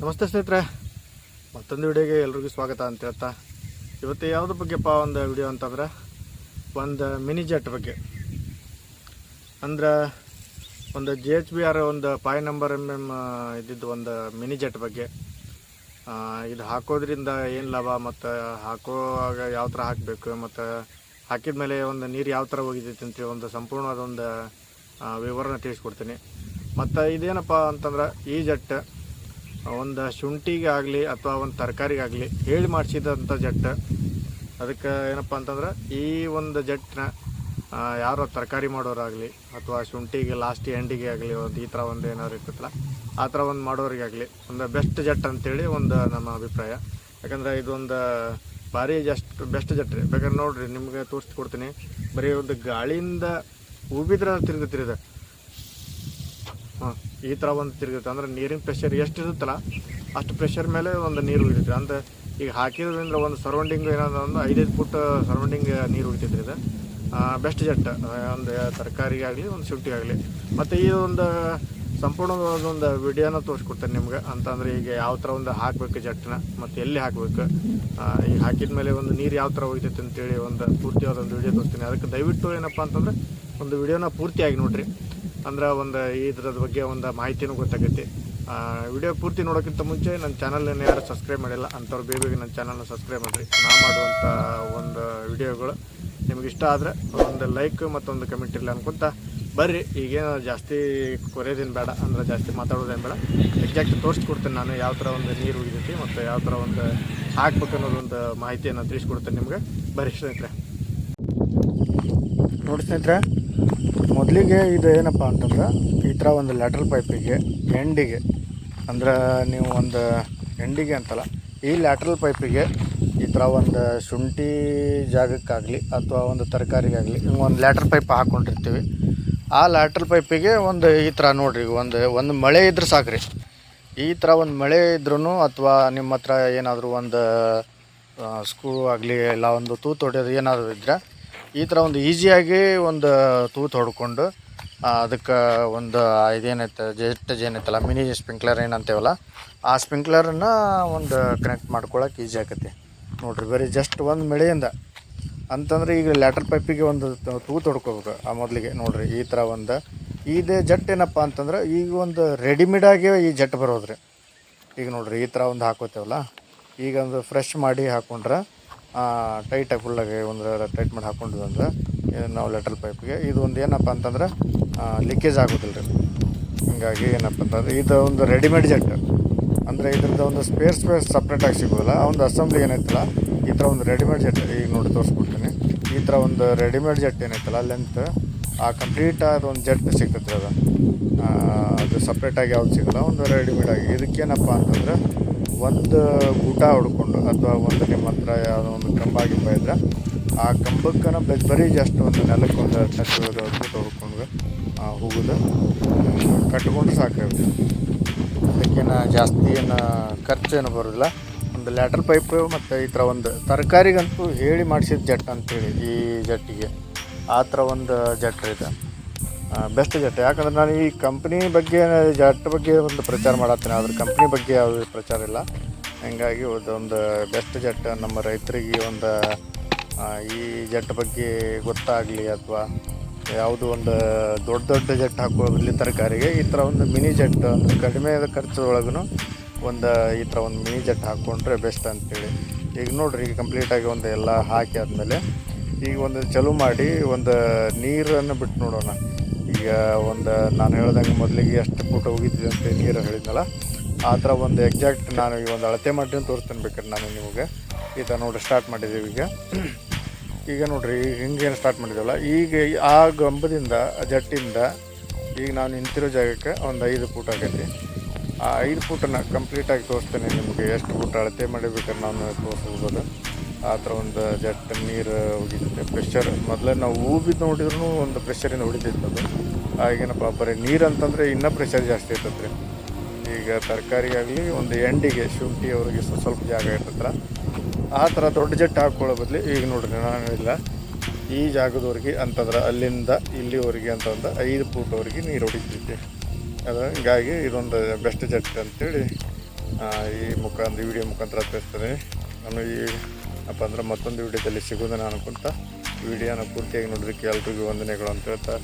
ನಮಸ್ತೆ ಸ್ನೇಹಿತರೆ. ಮತ್ತೊಂದು ವಿಡಿಯೋಗೆ ಎಲ್ರಿಗೂ ಸ್ವಾಗತ ಅಂತ ಹೇಳ್ತಾ, ಇವತ್ತು ಯಾವುದ್ರ ಬಗ್ಗೆಪ್ಪ ಒಂದು ವಿಡಿಯೋ ಅಂತಂದ್ರೆ, ಒಂದು ಮಿನಿ ಜೆಟ್ ಬಗ್ಗೆ. ಅಂದ್ರೆ, ಒಂದು ಜಿ ಎಚ್ ಬಿ ಆರ್ ಒಂದು ಫೈವ್ ನಂಬರ್ ಎಂ ಎಂ ಇದ್ದಿದ್ದು ಒಂದು ಮಿನಿ ಜೆಟ್ ಬಗ್ಗೆ. ಇದು ಹಾಕೋದ್ರಿಂದ ಏನು ಲಾಭ, ಮತ್ತು ಹಾಕೋವಾಗ ಯಾವ ಥರ ಹಾಕಬೇಕು, ಮತ್ತು ಹಾಕಿದ ಮೇಲೆ ಒಂದು ನೀರು ಯಾವ ಥರ ಹೋಗಿದ್ದೈತೆ ಅಂತೇಳಿ ಒಂದು ಸಂಪೂರ್ಣವಾದ ಒಂದು ವಿವರಣೆ ತಿಳಿಸ್ಕೊಡ್ತೀನಿ. ಮತ್ತು ಇದೇನಪ್ಪ ಅಂತಂದ್ರೆ, ಈ ಜೆಟ್ ಒಂದು ಶುಂಠಿಗೆ ಆಗಲಿ ಅಥವಾ ಒಂದು ತರಕಾರಿಗಾಗಲಿ ಹೇಳಿ ಮಾಡಿಸಿದಂಥ ಜಟ್ ಅದಕ್ಕೆ ಏನಪ್ಪ ಅಂತಂದ್ರೆ ಈ ಒಂದು ಜಟ್ಟನ್ನ ಯಾರೋ ತರಕಾರಿ ಮಾಡೋರಾಗಲಿ ಅಥವಾ ಶುಂಠಿಗೆ ಲಾಸ್ಟ್ ಎಂಡಿಗೆ ಆಗಲಿ ಒಂದು ಈ ಥರ ಒಂದು ಏನಾದ್ರು ಇರ್ತೈತಲ್ಲ, ಆ ಥರ ಒಂದು ಮಾಡೋರಿಗಾಗಲಿ ಒಂದು ಬೆಸ್ಟ್ ಜಟ್ ಅಂತೇಳಿ ಒಂದು ನಮ್ಮ ಅಭಿಪ್ರಾಯ. ಯಾಕಂದರೆ ಇದೊಂದು ಭಾರಿ ಜಸ್ಟ್ ಬೆಸ್ಟ್ ಜಟ್ ರೀ. ಬೇಕಾದ್ರೆ ನೋಡಿರಿ, ನಿಮಗೆ ತೋರಿಸ್ಕೊಡ್ತೀನಿ ಬರೀ ಒಂದು ಗಾಳಿಯಿಂದ ಉಬಿದ್ರೆ ತಿರುಗುತ್ತಿರಿ ಇದು ಹಾಂ. ಈ ಥರ ಒಂದು ತಿರುಗುತ್ತೆ. ಅಂದ್ರೆ ನೀರಿನ ಪ್ರೆಷರ್ ಎಷ್ಟು ಇರುತ್ತಲ್ಲ, ಅಷ್ಟು ಪ್ರೆಷರ್ ಮೇಲೆ ಒಂದು ನೀರು ಉಳಿತೈತೆ. ಅಂದ್ರೆ ಈಗ ಹಾಕಿದ್ರಿಂದ ಒಂದು ಸರೌಂಡಿಂಗ್ ಏನಂದ್ರೆ ಒಂದು ಐದೈದು ಫುಟ್ ಸರೌಂಡಿಂಗ್ ನೀರು ಉಳಿತೈತೆ ಇದು. ಬೆಸ್ಟ್ ಜೆಟ್ ಒಂದು ತರಕಾರಿಗೆ ಆಗಲಿ ಒಂದು ಶುಂಠಿಗಾಗಲಿ. ಆಗಲಿ ಮತ್ತು ಈ ಒಂದು ಸಂಪೂರ್ಣವಾದ ಒಂದು ವಿಡಿಯೋನ ತೋರಿಸ್ಕೊಡ್ತೇನೆ ನಿಮ್ಗೆ. ಅಂತಂದ್ರೆ ಈಗ ಯಾವ ಥರ ಒಂದು ಹಾಕಬೇಕು ಜಟ್ಟನ್ನ, ಮತ್ತು ಎಲ್ಲಿ ಹಾಕಬೇಕು. ಈಗ ಹಾಕಿದ ಮೇಲೆ ಒಂದು ನೀರು ಯಾವ ಥರ ಹೋಗ್ತೈತೆ ಅಂತೇಳಿ ಒಂದು ಪೂರ್ತಿಯಾದ ಒಂದು ವಿಡಿಯೋ ತೋರಿಸ್ತೀನಿ. ಅದಕ್ಕೆ ದಯವಿಟ್ಟು ಏನಪ್ಪ ಅಂತಂದ್ರೆ ಒಂದು ವಿಡಿಯೋನ ಪೂರ್ತಿಯಾಗಿ ನೋಡ್ರಿ. ಅಂದ್ರೆ ಒಂದು ಇದ್ರದ ಬಗ್ಗೆ ಒಂದು ಮಾಹಿತಿನೂ ಗೊತ್ತಾಗೈತಿ. ವಿಡಿಯೋ ಪೂರ್ತಿ ನೋಡೋಕ್ಕಿಂತ ಮುಂಚೆ ನನ್ನ ಚಾನಲನ್ನು ಯಾರು ಸಬ್ಸ್ಕ್ರೈಬ್ ಮಾಡಿಲ್ಲ ಅಂಥವ್ರು ಬೇಗ ಬೇಗ ನನ್ನ ಚಾನಲ್ನ ಸಬ್ಸ್ಕ್ರೈಬ್ ಮಾಡಿರಿ. ನಾ ಮಾಡುವಂಥ ಒಂದು ವಿಡಿಯೋಗಳು ನಿಮ್ಗೆ ಇಷ್ಟ ಆದರೆ ಒಂದು ಲೈಕ್ ಮತ್ತೊಂದು ಕಮೆಂಟ್ ಇಲ್ಲ ಅನ್ಕೊಂತ ಬರ್ರಿ. ಈಗೇನು ಜಾಸ್ತಿ ಕೊರೆಯೋದೇನು ಬೇಡ, ಅಂದ್ರೆ ಜಾಸ್ತಿ ಮಾತಾಡೋದೇನು ಬೇಡ. ಎಕ್ಸಾಕ್ಟ್ ತೋರಿಸ್ಕೊಡ್ತೇನೆ ನಾನು ಯಾವ ಥರ ಒಂದು ನೀರು ಉಗಿದೈತಿ ಮತ್ತು ಯಾವ ಥರ ಒಂದು ಹಾಕ್ಬೇಕು ಅನ್ನೋದೊಂದು ಮಾಹಿತಿಯನ್ನು ತಿಳಿಸ್ಕೊಡ್ತೇನೆ ನಿಮ್ಗೆ. ಬರ್ರಿ ಸ್ನೇಹಿತರೆ. ನೋಡಿ ಸ್ನೇಹಿತರೆ ಮೊದಲಿಗೆ ಇದು ಏನಪ್ಪ ಅಂತಂದ್ರೆ ಈ ಥರ ಒಂದು ಲ್ಯಾಟ್ರಲ್ ಪೈಪಿಗೆ ಎಂಡಿಗೆ ಅಂದ್ರೆ ನೀವು ಒಂದು ಎಂಡಿಗೆ ಅಂತಲ್ಲ, ಈ ಲ್ಯಾಟ್ರಲ್ ಪೈಪಿಗೆ ಈ ಥರ ಒಂದು ಶುಂಠಿ ಜಾಗಕ್ಕಾಗಲಿ ಅಥವಾ ಒಂದು ತರಕಾರಿಗಾಗಲಿ ಒಂದು ಲ್ಯಾಟ್ರಲ್ ಪೈಪ್ ಹಾಕ್ಕೊಂಡಿರ್ತೀವಿ ಆ ಲ್ಯಾಟ್ರಲ್ ಪೈಪಿಗೆ ಒಂದು ಈ ಥರ ನೋಡಿರಿ, ಒಂದು ಒಂದು ಮಳೆ ಇದ್ರೆ ಸಾಕ್ರಿ. ಈ ಥರ ಒಂದು ಮಳೆ ಇದ್ರೂ ಅಥವಾ ನಿಮ್ಮ ಹತ್ರ ಏನಾದರೂ ಒಂದು ಸ್ಕೂ ಆಗಲಿ, ಇಲ್ಲ ಒಂದು ತೂತು ಹೊಡೆಯೋದು ಏನಾದರೂ ಇದ್ದರೆ ಈ ಥರ ಒಂದು ಈಸಿಯಾಗಿ ಒಂದು ತೂತು ಹೊಡ್ಕೊಂಡು ಅದಕ್ಕೆ ಒಂದು ಇದೇನೈತೆ, ಜೆಟ್ ಏನೈತಲ್ಲ ಮಿನಿ ಸ್ಪ್ರಿಂಕ್ಲರ್ ಏನಂತೇವಲ್ಲ, ಆ ಸ್ಪ್ರಿಂಕ್ಲರನ್ನು ಒಂದು ಕನೆಕ್ಟ್ ಮಾಡ್ಕೊಳಕ್ಕೆ ಈಸಿ ಆಕತಿ. ನೋಡಿರಿ, ಬರೀ ಜಸ್ಟ್ ಒಂದು ಮಳೆಯಿಂದ, ಅಂತಂದ್ರೆ ಈಗ ಲ್ಯಾಟರ್ ಪೈಪಿಗೆ ಒಂದು ತೂತು ಹೊಡ್ಕೋಬೇಕು, ಆ ಮೊದಲಿಗೆ. ನೋಡಿರಿ, ಈ ಥರ ಒಂದು, ಇದೇ ಜಟ್ ಏನಪ್ಪ ಅಂತಂದ್ರೆ ಈಗ ಒಂದು ರೆಡಿಮೇಡಾಗಿ ಈ ಜಟ್ ಬರೋದ್ರಿ. ಈಗ ನೋಡ್ರಿ, ಈ ಥರ ಒಂದು ಹಾಕೋತೇವಲ್ಲ, ಈಗ ಒಂದು ಫ್ರೆಶ್ ಮಾಡಿ ಹಾಕೊಂಡ್ರೆ ಟೈಟಾಗಿ ಫುಲ್ಲಾಗಿ ಒಂದು ಟೈಟ್ ಮಾಡಿ ಹಾಕ್ಕೊಂಡಿದ್ವಿ ಅಂದ್ರೆ ನಾವು ಲೆಟ್ರಲ್ ಪೈಪ್ಗೆ ಇದು ಒಂದು ಏನಪ್ಪ ಅಂತಂದ್ರೆ ಲೀಕೇಜ್ ಆಗೋದಿಲ್ಲ ರೀ ಹಿಂಗಾಗಿ ಏನಪ್ಪ ಅಂತಂದ್ರೆ, ಇದು ಒಂದು ರೆಡಿಮೇಡ್ ಜೆಟ್ ಅಂದರೆ ಇದ್ರದ್ದು ಒಂದು ಸ್ಪೇರ್ ಸ್ಪೇರ್ ಸಪ್ರೇಟಾಗಿ ಸಿಗೋದಿಲ್ಲ. ಆ ಒಂದು ಅಸೆಂಬ್ಲಿ ಏನೈತಲ್ಲ, ಈ ಥರ ಒಂದು ರೆಡಿಮೇಡ್ ಜೆಟ್ ಈಗ ನೋಡಿ ತೋರಿಸ್ಕೊಡ್ತೀನಿ. ಈ ಥರ ಒಂದು ರೆಡಿಮೇಡ್ ಜೆಟ್ ಏನೈತಲ್ಲ ಲೆಂತ್ ಆ ಕಂಪ್ಲೀಟ್ ಒಂದು ಜಟ್ ಸಿಗ್ತೈತೆ ಅದು. ಅದು ಸಪ್ರೇಟಾಗಿ ಯಾವ್ದು ಸಿಗಲ್ಲ, ಒಂದು ರೆಡಿಮೇಡ್ ಆಗಿ. ಇದಕ್ಕೇನಪ್ಪ ಅಂತಂದ್ರೆ ಒಂದು ಊಟ ಹೊಡ್ಕೊಂಡು ಅಥವಾ ಒಂದು ನಿಮ್ಮ ಹತ್ರ ಯಾವುದೋ ಒಂದು ಕಂಬ ಗಿಂಬ ಇದ್ರೆ ಆ ಕಂಬಕ್ಕನ ಬರೀ ಜಸ್ಟ್ ಒಂದು ನೆಲಕ್ಕೆ ಒಂದು ಟಚ್ ಆ ಹೊಡ್ಕೊಂಡು ಹೋಗೋದು ಕಟ್ಕೊಂಡು ಸಾಕಾಗುತ್ತೆ ಅದಕ್ಕೇನು ಜಾಸ್ತಿ ಏನು ಖರ್ಚೇನು ಬರೋದಿಲ್ಲ. ಒಂದು ಲ್ಯಾಟ್ರ್ ಪೈಪ್ ಮತ್ತು ಈ ಥರ ಒಂದು ತರಕಾರಿಗಂತೂ ಹೇಳಿ ಮಾಡಿಸಿದ ಜಟ್ ಅಂತೇಳಿ ಈ ಜಟ್ಟಿಗೆ. ಆ ಥರ ಒಂದು ಜಟ್ರಿದೆ ಬೆಸ್ಟ್ ಜಟ್ ಯಾಕಂದ್ರೆ ನಾನು ಈ ಕಂಪ್ನಿ ಬಗ್ಗೆ ಜಟ್ ಬಗ್ಗೆ ಒಂದು ಪ್ರಚಾರ ಮಾಡತ್ತೀನಿ. ಅದ್ರ ಕಂಪ್ನಿ ಬಗ್ಗೆ ಯಾವುದೇ ಪ್ರಚಾರ ಇಲ್ಲ. ಹಂಗಾಗಿ ಒಂದು ಬೆಸ್ಟ್ ಜಟ್ ನಮ್ಮ ರೈತರಿಗೆ ಒಂದು ಈ ಜಟ್ ಬಗ್ಗೆ ಗೊತ್ತಾಗಲಿ ಅಥವಾ ಯಾವುದು ಒಂದು ದೊಡ್ಡ ದೊಡ್ಡ ಜಟ್ ಹಾಕೋದ್ರಲ್ಲಿ ತರಕಾರಿಗೆ, ಈ ಥರ ಒಂದು ಮಿನಿ ಜಟ್ ಅಂದರೆ ಕಡಿಮೆ ಖರ್ಚದೊಳಗೂ ಒಂದು ಈ ಥರ ಒಂದು ಮಿನಿ ಜಟ್ ಹಾಕ್ಕೊಂಡ್ರೆ ಬೆಸ್ಟ್ ಅಂತೇಳಿ. ಈಗ ನೋಡ್ರಿ, ಈಗ ಕಂಪ್ಲೀಟಾಗಿ ಒಂದು ಎಲ್ಲ ಹಾಕಿ ಆದಮೇಲೆ ಈಗ ಒಂದು ಚಲೋ ಮಾಡಿ ಒಂದು ನೀರನ್ನು ಬಿಟ್ಟು ನೋಡೋಣ. ಈಗ ಒಂದು ನಾನು ಹೇಳ್ದಂಗೆ ಮೊದಲಿಗೆ ಎಷ್ಟು ಫೋಟೋ ಹೋಗಿದ್ದೀವಿ ಅಂತ ನೀರು ಹೇಳಿದ್ನಲ್ಲ, ಆ ಥರ ಒಂದು ಎಕ್ಸಾಕ್ಟ್ ನಾನು ಈ ಒಂದು ಅಳತೆ ಮಾಡಿ ತೋರಿಸ್ತೇನೆ ಬೇಕಾದ್ರೆ ನಾನು ನಿಮಗೆ. ಈ ಥರ ನೋಡಿ ಸ್ಟಾರ್ಟ್ ಮಾಡಿದ್ದೀವಿ ಈಗ. ಈಗ ನೋಡ್ರಿ ಹಿಂಗೇನು ಸ್ಟಾರ್ಟ್ ಮಾಡಿದ್ದೀವಲ್ಲ ಈಗ ಆ ಗಂಬದಿಂದ ಜಟ್ಟಿಂದ ಈಗ ನಾನು ನಿಂತಿರೋ ಜಾಗಕ್ಕೆ ಒಂದು ಐದು ಫೂಟ್ ಆಗೈತಿ. ಆ ಐದು ಫೂಟನ್ನು ಕಂಪ್ಲೀಟಾಗಿ ತೋರಿಸ್ತೇನೆ ನಿಮಗೆ ಎಷ್ಟು ಫೂಟ್ ಅಳತೆ ಮಾಡಿಬೇಕಾದ್ರೆ ನಾನು ತೋರಿಸ್ಬೋದು ಆ ಥರ ಒಂದು ಜಟ್ ನೀರು ಹೋಗಿದ್ದೆ ಪ್ರೆಷರ್ ಮೊದಲೇ ನಾವು ಹೂಬಿದ್ದು ನೋಡಿದ್ರು ಒಂದು ಪ್ರೆಷರಿಂದ ಹೊಡಿತಿತ್ತು ಅದು. ಆಗೇನಪ್ಪ ಬರೀ ನೀರು ಅಂತಂದರೆ ಇನ್ನೂ ಪ್ರೆಷರ್ ಜಾಸ್ತಿ ಇರ್ತದೆ ರೀ ಈಗ ತರಕಾರಿ ಆಗಲಿ, ಒಂದು ಎಂಡಿಗೆ ಶುಂಠಿ ಅವ್ರಿಗೆ ಸ್ವ- ಸ್ವಲ್ಪ ಜಾಗ ಇರ್ತತ್ರ. ಆ ಥರ ದೊಡ್ಡ ಜಟ್ಟು ಹಾಕ್ಕೊಳ್ಳೋ ಬದಲು ಈಗ ನೋಡ್ರಿ, ನಾನು ಇಲ್ಲ ಈ ಜಾಗದವ್ರಿಗೆ ಅಂತಂದ್ರೆ ಅಲ್ಲಿಂದ ಇಲ್ಲಿವರೆಗೆ ಅಂತಂದ್ರೆ ಐದು ಫೂಟ್ವರೆಗೆ ನೀರು ಹೊಡಿತೈತಿ. ಅದು ಹಿಂಗಾಗಿ ಇದೊಂದು ಬೆಸ್ಟ್ ಜಟ್ ಅಂತೇಳಿ ಈ ಮುಖಾಂತರ ವಿಡಿಯೋ ಮುಖಾಂತರ ತಿಳಿಸ್ತೀನಿ. ನಾನು ಈ ಏನಪ್ಪ ಅಂದ್ರೆ ಮತ್ತೊಂದು ವಿಡಿಯೋದಲ್ಲಿ ಸಿಗೋದನ್ನ ಅನ್ಕೊಂತ ವಿಡಿಯೋನ ಪೂರ್ತಿಯಾಗಿ ನೋಡೋದಕ್ಕೆ ಎಲ್ರಿಗೂ ವಂದನೆಗಳು ಅಂತ ಹೇಳ್ತಾ